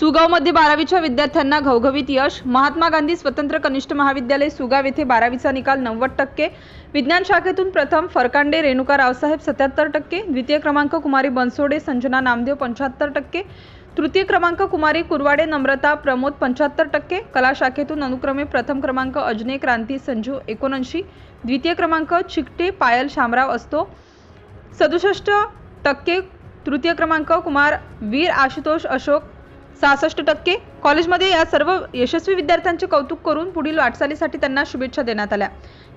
सुगावमध्ये बारावीच्या विद्यार्थ्यांना घवघवीत यश. महात्मा गांधी स्वतंत्र कनिष्ठ महाविद्यालय सुगाव येथे बारावीचा निकाल नव्वद टक्के. विज्ञान शाखेतून प्रथम फरकांडे रेणुका रावसाहेब सत्याहत्तर टक्के. द्वितीय क्रमांक कुमारी बनसोडे संजना नामदेव पंच्याहत्तर टक्के. तृतीय क्रमांक कुमारी कुरवाडे नम्रता प्रमोद पंच्याहत्तर टक्के. कला शाखेतून अनुक्रमे प्रथम क्रमांक अजने क्रांती संजू एकोणऐंशी. द्वितीय क्रमांक चिकटे पायल शामराव असतो. सदुसष्ट टक्के. तृतीय क्रमांक कुमार वीर आशुतोष अशोक. सहासष्ट टक्के. कॉलेजमध्ये या सर्व यशस्वी विद्यार्थ्यांचे कौतुक करून पुढील वाटचालीसाठी त्यांना शुभेच्छा देण्यात आल्या.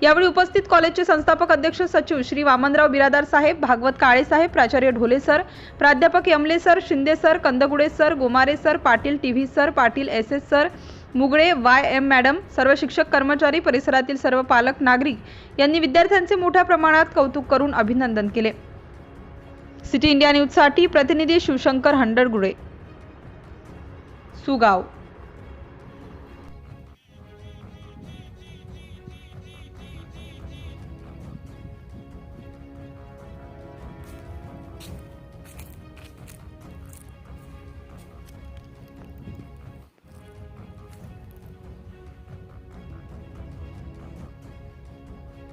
यावेळी उपस्थित कॉलेजचे संस्थापक अध्यक्ष सचिव श्री वामनराव बिरादार साहेब भागवत काळे साहेब प्राचार्य ढोले सर प्राध्यापक Yamle sir Shinde sir Kandgude sir Gomare sir Patil T V sir Patil S S sir Mugale Y M madam सर्व शिक्षक कर्मचारी परिसरातील सर्व पालक नागरिक यांनी विद्यार्थ्यांचे मोठ्या प्रमाणात कौतुक करून अभिनंदन केले. सिटी इंडिया न्यूजसाठी प्रतिनिधी शिवशंकर हंडरगुडे सुगाव.